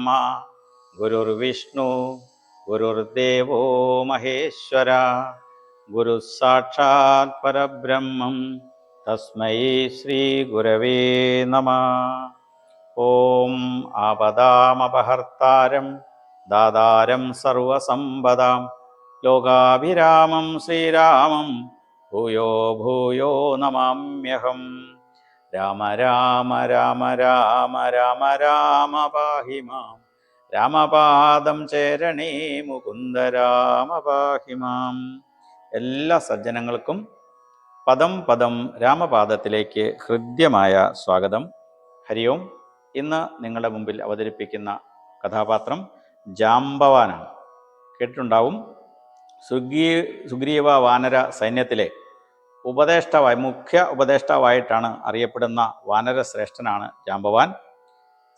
ബ്രഹ്മ ഗുരുർവിഷ്ണു ഗുരുർദേവോ മഹേശ്വര ഗുരു സാക്ഷാത് പരബ്രഹ്മം തസ്മൈ ശ്രീ ഗുരവേ നമ ഓം ആപദാമപഹർത്താരം ദാതാരം സർവസമ്പദാം ലോകാഭിരാമം ശ്രീരാമം ഭൂയോ ഭൂയോ നമാമ്യഹം രാമ രാമ രാമ രാമ രാമ രാമ പാഹി മാം. രാമപാദം ചേരണേ മുകുന്ദ രാമ പാഹി മാം. എല്ലാ സജ്ജനങ്ങൾക്കും പദം പദം രാമപാദത്തിലേക്ക് ഹൃദ്യമായ സ്വാഗതം. ഹരി ഓം ഇന്ന് നിങ്ങളുടെ മുമ്പിൽ അവതരിപ്പിക്കുന്ന കഥാപാത്രം ജാംബവാനാണ്. കേട്ടിട്ടുണ്ടാവും. സുഗ്രീ സുഗ്രീവ വാനര സൈന്യത്തിലെ ഉപദേഷ്ടാവായി മുഖ്യ ഉപദേഷ്ടാവായിട്ടാണ് അറിയപ്പെടുന്ന വാനരശ്രേഷ്ഠനാണ് ജാംബവാൻ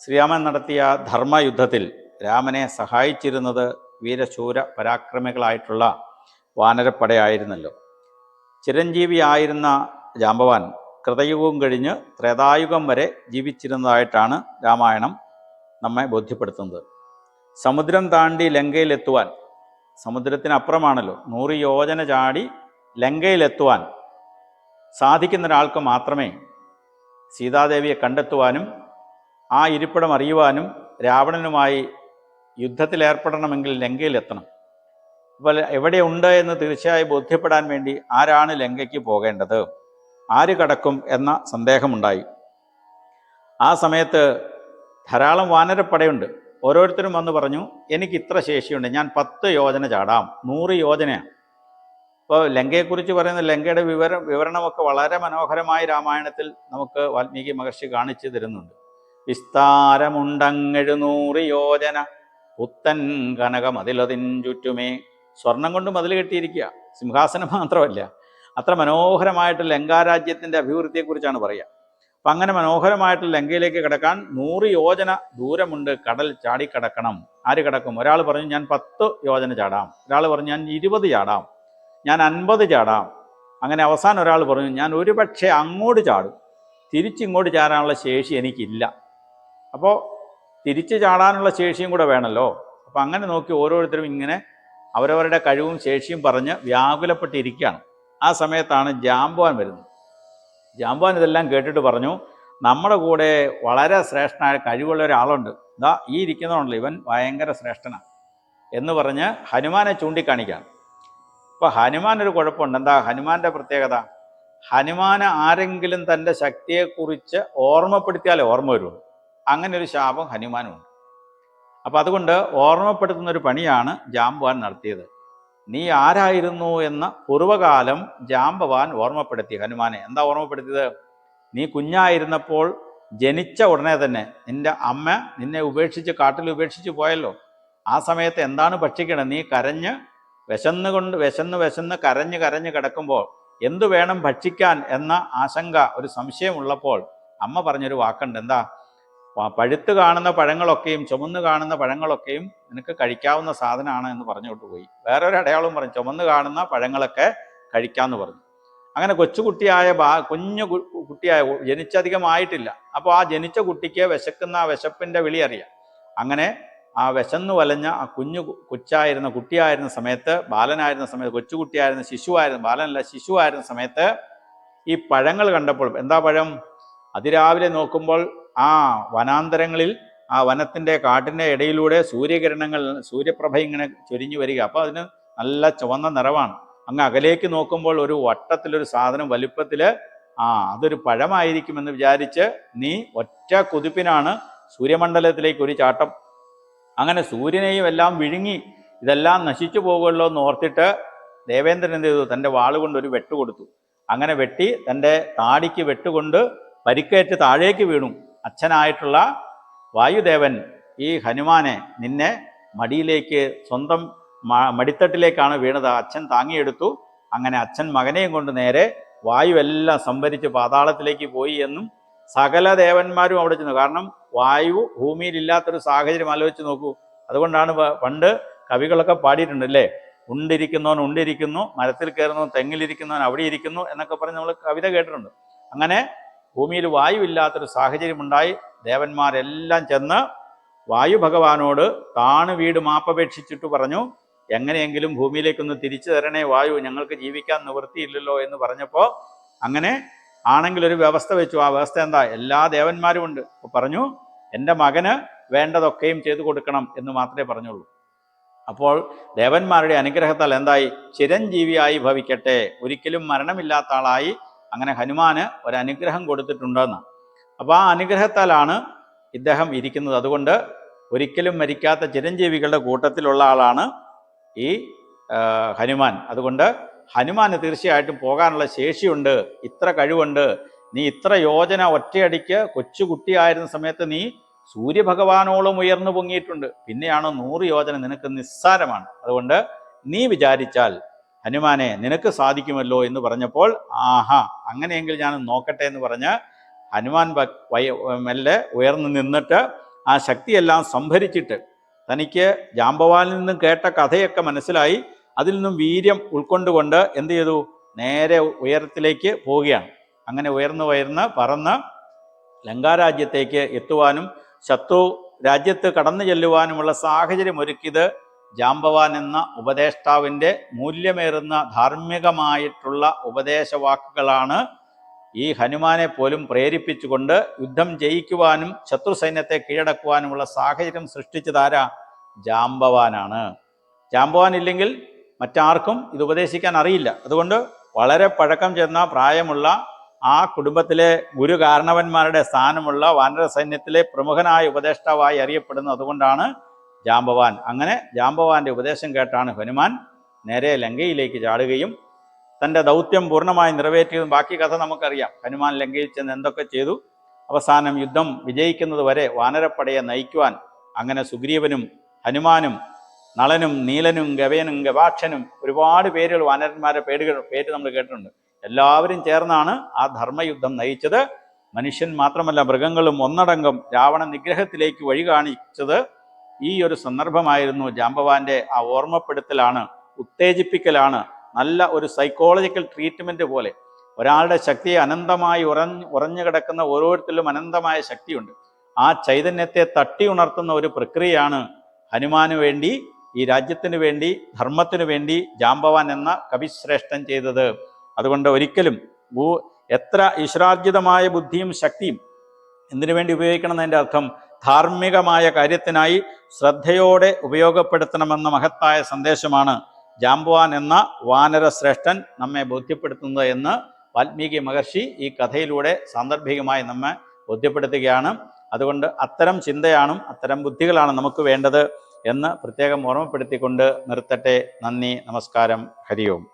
ശ്രീരാമൻ നടത്തിയ ധർമ്മയുദ്ധത്തിൽ രാമനെ സഹായിച്ചിരുന്നത് വീരശൂര പരാക്രമികളായിട്ടുള്ള വാനരപ്പടയായിരുന്നല്ലോ. ചിരഞ്ജീവിയായിരുന്ന ജാംബവാൻ കൃതയുഗവും കഴിഞ്ഞ് ത്രേതായുഗം വരെ ജീവിച്ചിരുന്നതായിട്ടാണ് രാമായണം നമ്മെ ബോധ്യപ്പെടുത്തുന്നത്. സമുദ്രം താണ്ടി ലങ്കയിലെത്തുവാൻ സമുദ്രത്തിനപ്പുറമാണല്ലോ നൂറ് യോജന ചാടി ലങ്കയിലെത്തുവാൻ സാധിക്കുന്ന ഒരാൾക്ക് മാത്രമേ സീതാദേവിയെ കണ്ടെത്തുവാനും ആ ഇരിപ്പിടം അറിയുവാനും രാവണനുമായി യുദ്ധത്തിലേർപ്പെടണമെങ്കിൽ ലങ്കയിലെത്തണം. അപ്പോൾ എവിടെയുണ്ട് എന്ന് തീർച്ചയായും ബോധ്യപ്പെടാൻ വേണ്ടി ആരാണ് ലങ്കയ്ക്ക് പോകേണ്ടത്? ആര് കടക്കും എന്ന സന്ദേഹമുണ്ടായി. ആ സമയത്ത് ധാരാളം വാനരപ്പടയുണ്ട്. ഓരോരുത്തരും വന്ന് പറഞ്ഞു എനിക്ക് ഇത്ര ശേഷിയുണ്ട്. ഞാൻ പത്ത് യോജന ചാടാം. നൂറ് യോജനയാണ് ഇപ്പോൾ ലങ്കയെക്കുറിച്ച് പറയുന്ന ലങ്കയുടെ വിവരം വിവരണമൊക്കെ വളരെ മനോഹരമായി രാമായണത്തിൽ നമുക്ക് വാൽമീകി മഹർഷി കാണിച്ചു തരുന്നുണ്ട്. വിസ്താരമുണ്ടങ്ങെഴുന്നൂറ് യോജന പുത്തൻ കനകമതിലതിൻ ചുറ്റുമേ. സ്വർണം കൊണ്ട് മതിൽ കെട്ടിയിരിക്കുക. സിംഹാസനം മാത്രമല്ല. അത്ര മനോഹരമായിട്ട് ലങ്കാരാജ്യത്തിന്റെ അഭിവൃദ്ധിയെക്കുറിച്ചാണ് പറയുക. അപ്പം അങ്ങനെ മനോഹരമായിട്ട് ലങ്കയിലേക്ക് കിടക്കാൻ നൂറ് യോജന ദൂരമുണ്ട്. കടൽ ചാടിക്കടക്കണം. ആര് കിടക്കും? ഒരാൾ പറഞ്ഞു ഞാൻ പത്ത് യോജന ചാടാം. ഒരാൾ പറഞ്ഞു ഞാൻ ഇരുപത് ചാടാം. ഞാൻ അൻപത് ചാടാം. അങ്ങനെ അവസാനം ഒരാൾ പറഞ്ഞു ഞാൻ ഒരു പക്ഷേ അങ്ങോട്ട് ചാടും. തിരിച്ചിങ്ങോട്ട് ചാടാനുള്ള ശേഷി എനിക്കില്ല. അപ്പോൾ തിരിച്ച് ചാടാനുള്ള ശേഷിയും കൂടെ വേണമല്ലോ അപ്പോൾ അങ്ങനെ നോക്കി ഓരോരുത്തരും ഇങ്ങനെ അവരവരുടെ കഴിവും ശേഷിയും പറഞ്ഞ് വ്യാകുലപ്പെട്ടിരിക്കുകയാണ്. ആ സമയത്താണ് ജാംബുവാൻ വരുന്നത്. ജാംബുവാൻ ഇതെല്ലാം കേട്ടിട്ട് പറഞ്ഞു നമ്മുടെ കൂടെ വളരെ ശ്രേഷ്ഠനായ കഴിവുള്ള ഒരാളുണ്ട്. ഇതാ ഈ ഇരിക്കുന്നതുണ്ടല്ലോ ഇവൻ ഭയങ്കര ശ്രേഷ്ഠനാണ് എന്ന് പറഞ്ഞ് ഹനുമാനെ ചൂണ്ടിക്കാണിക്കുകയാണ്. അപ്പോൾ ഹനുമാൻ ഒരു കുഴപ്പമുണ്ട്. എന്താ ഹനുമാന്റെ പ്രത്യേകത? ഹനുമാന് ആരെങ്കിലും തന്റെ ശക്തിയെക്കുറിച്ച് ഓർമ്മപ്പെടുത്തിയാലേ ഓർമ്മ വരുള്ളൂ. അങ്ങനെ ഒരു ശാപം ഹനുമാനുണ്ട്. അപ്പം അതുകൊണ്ട് ഓർമ്മപ്പെടുത്തുന്ന ഒരു പണിയാണ് ജാമ്പവാൻ നടത്തിയത്. നീ ആരായിരുന്നു എന്ന പൂർവകാലം ജാമ്പവാൻ ഓർമ്മപ്പെടുത്തി ഹനുമാനെ. എന്താ ഓർമ്മപ്പെടുത്തിയത്? നീ കുഞ്ഞായിരുന്നപ്പോൾ ജനിച്ച ഉടനെ തന്നെ നിന്റെ അമ്മ നിന്നെ ഉപേക്ഷിച്ച് കാട്ടിൽ ഉപേക്ഷിച്ച് പോയല്ലോ. ആ സമയത്ത് എന്താണ് ഭക്ഷിക്കണം? നീ കരഞ്ഞ് വിശന്ന് കൊണ്ട് വിശന്ന് വിശന്ന് കരഞ്ഞ് കരഞ്ഞ് കിടക്കുമ്പോൾ എന്തു വേണം ഭക്ഷിക്കാൻ എന്ന ആശങ്ക ഒരു സംശയമുള്ളപ്പോൾ അമ്മ പറഞ്ഞൊരു വാക്കുണ്ട്. എന്താ? പഴുത്ത് കാണുന്ന പഴങ്ങളൊക്കെയും ചുമന്ന് കാണുന്ന പഴങ്ങളൊക്കെയും നിനക്ക് കഴിക്കാവുന്ന സാധനമാണ് എന്ന് പറഞ്ഞുകൊണ്ട് പോയി. വേറെ ഒരു അടയാളവും പറഞ്ഞു ചുമന്ന് കാണുന്ന പഴങ്ങളൊക്കെ കഴിക്കാമെന്ന് പറഞ്ഞു. അങ്ങനെ കൊച്ചുകുട്ടിയായ ബാ കുഞ്ഞു കുട്ടിയായ ജനിച്ചധികമായിട്ടില്ല. അപ്പോൾ ആ ജനിച്ച കുട്ടിക്ക് വിശക്കുന്ന വിശപ്പിന്റെ വിളി അറിയാം. അങ്ങനെ ആ വിശന്നു വലഞ്ഞ ആ കുഞ്ഞു കൊച്ചായിരുന്ന കുട്ടിയായിരുന്ന സമയത്ത് ബാലനായിരുന്ന സമയത്ത് കൊച്ചുകുട്ടിയായിരുന്ന ശിശുവായിരുന്നു ബാലനല്ല ശിശുവായിരുന്ന സമയത്ത് ഈ പഴങ്ങൾ കണ്ടപ്പോൾ എന്താ പഴം? അതിരാവിലെ നോക്കുമ്പോൾ ആ വനാന്തരങ്ങളിൽ ആ വനത്തിന്റെ കാട്ടിന്റെ ഇടയിലൂടെ സൂര്യകിരണങ്ങൾ സൂര്യപ്രഭ ഇങ്ങനെ ചൊരിഞ്ഞു വരിക. അപ്പോൾ അതിന് നല്ല ചുവന്ന നിറവാണ്. അങ്ങ് അകലേക്ക് നോക്കുമ്പോൾ ഒരു വട്ടത്തിലൊരു സാധനം വലുപ്പത്തിൽ ആ അതൊരു പഴമായിരിക്കുമെന്ന് വിചാരിച്ച് നീ ഒറ്റ കുതിപ്പിനാണ് സൂര്യമണ്ഡലത്തിലേക്ക് ഒരു ചാട്ടം അങ്ങനെ സൂര്യനെയും എല്ലാം വിഴുങ്ങി ഇതെല്ലാം നശിച്ചു പോകുമല്ലോ എന്ന് ഓർത്തിട്ട് ദേവേന്ദ്രൻ എന്ത് ചെയ്തു? തന്റെ വാളുകൊണ്ട് ഒരു വെട്ട് കൊടുത്തു. അങ്ങനെ വെട്ടി തന്റെ താടിക്ക് വെട്ടുകൊണ്ട് പരിക്കേറ്റ് താഴേക്ക് വീണു. അച്ഛനായിട്ടുള്ള വായുദേവൻ ഈ ഹനുമാനെ നിന്നെ മടിയിലേക്ക് സ്വന്തം മടിത്തട്ടിലേക്കാണ് വീണത്. അച്ഛൻ താങ്ങിയെടുത്തു. അങ്ങനെ അച്ഛൻ മകനെയും കൊണ്ട് നേരെ വായു എല്ലാം സംഭരിച്ച് പാതാളത്തിലേക്ക് പോയി എന്നും സകല ദേവന്മാരും അവിടെ ചെന്നു. കാരണം വായു ഭൂമിയിലില്ലാത്തൊരു സാഹചര്യം ആലോചിച്ച് നോക്കൂ. അതുകൊണ്ടാണ് പണ്ട് കവികളൊക്കെ പാടിയിട്ടുണ്ട് അല്ലേ? ഉണ്ടിരിക്കുന്നവൻ ഉണ്ടിരിക്കുന്നു മരത്തിൽ കയറുന്നവൻ തെങ്ങിലിരിക്കുന്നവൻ അവിടെ ഇരിക്കുന്നു എന്നൊക്കെ പറഞ്ഞ് നമ്മൾ കവിത കേട്ടിട്ടുണ്ട്. അങ്ങനെ ഭൂമിയിൽ വായു ഇല്ലാത്തൊരു സാഹചര്യം ഉണ്ടായി ദേവന്മാരെല്ലാം ചെന്ന് വായു ഭഗവാനോട് താണ് വീട് മാപ്പപേക്ഷിച്ചിട്ട് പറഞ്ഞു എങ്ങനെയെങ്കിലും ഭൂമിയിലേക്കൊന്ന് തിരിച്ചു തരണേ വായു ഞങ്ങൾക്ക് ജീവിക്കാൻ നിവൃത്തിയില്ലല്ലോ എന്ന് പറഞ്ഞപ്പോൾ അങ്ങനെ ആണെങ്കിൽ ഒരു വ്യവസ്ഥ വെച്ചു. ആ വ്യവസ്ഥ എന്താ? എല്ലാ ദേവന്മാരും ഉണ്ട്. അപ്പോൾ പറഞ്ഞു എന്റെ മകന് വേണ്ടതൊക്കെയും ചെയ്തു കൊടുക്കണം എന്ന് മാത്രമേ പറഞ്ഞുള്ളൂ. അപ്പോൾ ദേവന്മാരുടെ അനുഗ്രഹത്താൽ എന്തായി? ചിരഞ്ജീവിയായി ഭവിക്കട്ടെ. ഒരിക്കലും മരണമില്ലാത്ത ആളായി അങ്ങനെ ഹനുമാന് ഒരു അനുഗ്രഹം കൊടുത്തിട്ടുണ്ടെന്ന്. അപ്പോൾ ആ അനുഗ്രഹത്താലാണ് ഇദ്ദേഹം ഇരിക്കുന്നത്. അതുകൊണ്ട് ഒരിക്കലും മരിക്കാത്ത ചിരഞ്ജീവികളുടെ കൂട്ടത്തിലുള്ള ആളാണ് ഈ ഹനുമാൻ. അതുകൊണ്ട് ഹനുമാന് തീർച്ചയായിട്ടും പോകാനുള്ള ശേഷിയുണ്ട് ഇത്ര കഴിവുണ്ട്. നീ ഇത്ര യോജന ഒറ്റയടിക്ക് കൊച്ചുകുട്ടിയായിരുന്ന സമയത്ത് നീ സൂര്യഭഗവാനോളം ഉയർന്നു പൊങ്ങിയിട്ടുണ്ട്. പിന്നെയാണ് നൂറ് യോജന നിനക്ക് നിസ്സാരമാണ്. അതുകൊണ്ട് നീ വിചാരിച്ചാൽ ഹനുമാനെ നിനക്ക് സാധിക്കുമല്ലോ എന്ന് പറഞ്ഞപ്പോൾ ആഹാ അങ്ങനെയെങ്കിൽ ഞാൻ നോക്കട്ടെ എന്ന് പറഞ്ഞ് ഹനുമാൻ മെല്ലെ ഉയർന്നു നിന്നിട്ട് ആ ശക്തിയെല്ലാം സംഭരിച്ചിട്ട് തനിക്ക് ജാമ്പവാനിൽ നിന്നും കേട്ട കഥയൊക്കെ മനസ്സിലായി. അതിൽ നിന്നും വീര്യം ഉൾക്കൊണ്ടുകൊണ്ട് എന്ത് ചെയ്തു? നേരെ ഉയരത്തിലേക്ക് പോവുകയാണ്. അങ്ങനെ ഉയർന്നു ഉയർന്ന് പറന്ന് ലങ്കാരാജ്യത്തേക്ക് എത്തുവാനും ശത്രു രാജ്യത്ത് കടന്നു ചെല്ലുവാനുമുള്ള സാഹചര്യം ഒരുക്കിയത് ജാമ്പവാൻ എന്ന ഉപദേഷ്ടാവിന്റെ മൂല്യമേറുന്ന ധാർമ്മികമായിട്ടുള്ള ഉപദേശവാക്കുകളാണ് ഈ ഹനുമാനെ പോലും പ്രേരിപ്പിച്ചുകൊണ്ട് യുദ്ധം ജയിക്കുവാനും ശത്രു സൈന്യത്തെ കീഴടക്കുവാനുമുള്ള സാഹചര്യം സൃഷ്ടിച്ചതാരാ ജാമ്പവാനാണ് ജാമ്പവാൻ ഇല്ലെങ്കിൽ മറ്റാർക്കും ഇത് ഉപദേശിക്കാൻ അറിയില്ല. അതുകൊണ്ട് വളരെ പഴക്കം ചെന്ന പ്രായമുള്ള ആ കുടുംബത്തിലെ ഗുരു കാരണവന്മാരുടെ സ്ഥാനമുള്ള വാനര സൈന്യത്തിലെ പ്രമുഖനായ ഉപദേഷ്ടാവായി അറിയപ്പെടുന്നു അതുകൊണ്ടാണ് ജാംബവാൻ. അങ്ങനെ ജാംബവാന്റെ ഉപദേശം കേട്ടാണ് ഹനുമാൻ നേരെ ലങ്കയിലേക്ക് ചാടുകയും തന്റെ ദൗത്യം പൂർണമായി നിറവേറ്റിയതും. ബാക്കി കഥ നമുക്കറിയാം. ഹനുമാൻ ലങ്കയിൽ ചെന്ന് എന്തൊക്കെ ചെയ്തു? അവസാനം യുദ്ധം വിജയിക്കുന്നത് വരെ വാനരപ്പടയെ നയിക്കുവാൻ അങ്ങനെ സുഗ്രീവനും ഹനുമാനും നളനും നീലനും ഗവയനും ഗവാക്ഷനും ഒരുപാട് പേരുകൾ വാനരന്മാരുടെ പേരുകൾ പേര് നമ്മൾ കേട്ടിട്ടുണ്ട്. എല്ലാവരും ചേർന്നാണ് ആ ധർമ്മയുദ്ധം നയിച്ചത്. മനുഷ്യൻ മാത്രമല്ല മൃഗങ്ങളും ഒന്നടങ്കം രാവണ നിഗ്രഹത്തിലേക്ക് വഴി കാണിച്ചത് ഈ ഒരു സന്ദർഭമായിരുന്നു. ജാമ്പവാന്റെ ആ ഓർമ്മപ്പെടുത്തലാണ് ഉത്തേജിപ്പിക്കലാണ് നല്ല ഒരു സൈക്കോളജിക്കൽ ട്രീറ്റ്മെന്റ് പോലെ. ഒരാളുടെ ശക്തിയെ അനന്തമായി ഉറഞ്ഞ് ഉറഞ്ഞു കിടക്കുന്ന ഓരോരുത്തരിലും അനന്തമായ ശക്തിയുണ്ട്. ആ ചൈതന്യത്തെ തട്ടി ഉണർത്തുന്ന ഒരു പ്രക്രിയയാണ് ഹനുമാന് വേണ്ടി ഈ രാജ്യത്തിന് വേണ്ടി ധർമ്മത്തിനു വേണ്ടി ജാംബവാൻ എന്ന കവിശ്രേഷ്ഠൻ ചെയ്തത്. അതുകൊണ്ട് ഒരിക്കലും ഭൂ എത്ര ഈശ്വരാർജിതമായ ബുദ്ധിയും ശക്തിയും എന്തിനു വേണ്ടി ഉപയോഗിക്കണം എന്നതിന്റെ അർത്ഥം ധാർമ്മികമായ കാര്യത്തിനായി ശ്രദ്ധയോടെ ഉപയോഗപ്പെടുത്തണമെന്ന മഹത്തായ സന്ദേശമാണ് ജാംബുവാൻ എന്ന വാനര ശ്രേഷ്ഠൻ നമ്മെ ബോധ്യപ്പെടുത്തുന്നത് എന്ന് വാൽമീകി മഹർഷി ഈ കഥയിലൂടെ സാന്ദർഭികമായി നമ്മെ ബോധ്യപ്പെടുത്തുകയാണ്. അതുകൊണ്ട് അത്തരം ചിന്തയാണ് അത്തരം ബുദ്ധികളാണ് നമുക്ക് വേണ്ടത്. എന്ന് പ്രത്യേകം ഓർമ്മപ്പെടുത്തിക്കൊണ്ട് നിർത്തട്ടെ. നന്ദി നമസ്കാരം. ഹരിയോം.